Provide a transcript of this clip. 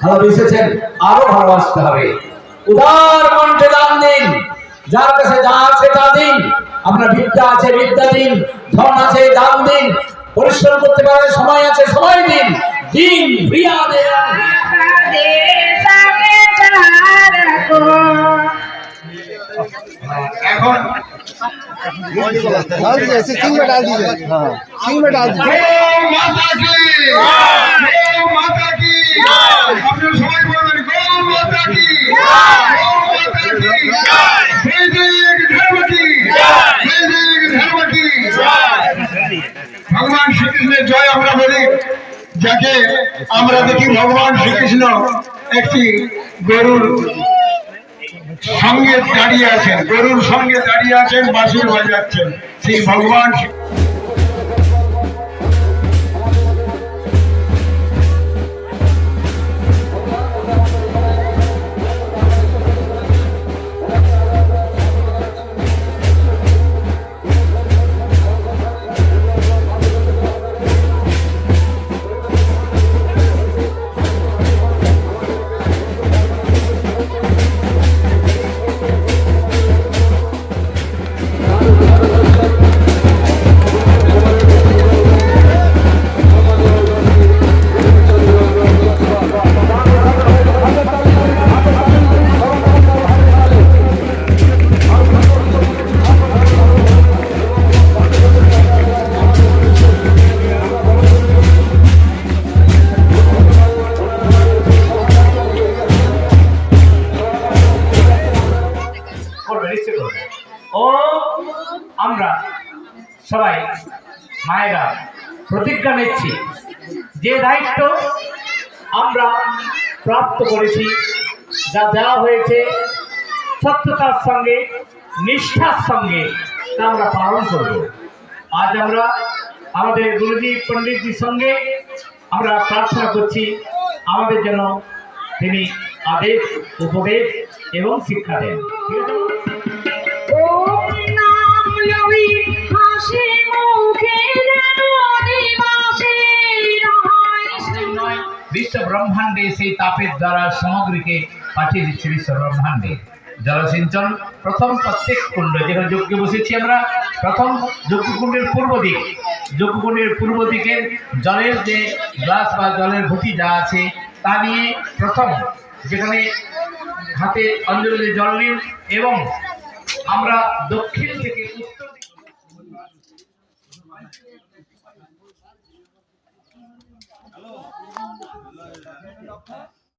খালা এসেছেন আরো ভালোবাসতে হবে উদার কণ্ঠে দান দিন যার কাছে যা আছে তা দিন আপনার বিদ্যা আছে বিদ্যা দিন ধন আছে দান দিন পরিশ্রম করতে পারে সময় আছে সময় দিন দিন প্রিয়া দেন এখন डाल दीजिए ऐसे सिंग में डाल दीजिए हाँ सिंग में डाल दीजिए যাকে আমরা দেখি ভগবান শ্রীকৃষ্ণ একটি গরুর সঙ্গে দাঁড়িয়ে আছেন, গরুর সঙ্গে দাঁড়িয়ে আছেন বাঁশির বাজাচ্ছেন সেই ভগবান আমরা সবাই মায়েরা প্রতিজ্ঞা নিচ্ছি, যে দায়িত্ব আমরা প্রাপ্ত করেছি, যা দেওয়া হয়েছে, সত্যতার সঙ্গে, নিষ্ঠার সঙ্গে তা আমরা পালন করব। আজ আমরা আমাদের গুরুজি পণ্ডিতজির সঙ্গে আমরা প্রার্থনা করছি, আমাদের জন্য তিনি আদেশ, উপদেশ এবং শিক্ষা দেন। ঠিক আছে বিশ্ব ব্রহ্মাণ্ডে সেই তাপের দ্বারা সামগ্রীকে পাঠিয়ে দিচ্ছে বিশ্ব ব্রহ্মাণ্ডে। জলসিঞ্চন প্রথম প্রত্যেক কুণ্ড, যেখানে যজ্ঞে বসেছি আমরা, প্রথম যজ্ঞকুণ্ডের পূর্ব দিক। যজ্ঞকুণ্ডের পূর্ব দিকের জলের যে গ্লাস বা জলের ঘটি যা আছে, তা নিয়ে প্রথম যেখানে হাতে অঞ্জলি জল নিন এবং আমরা দক্ষিণ থেকে উত্তর দিকে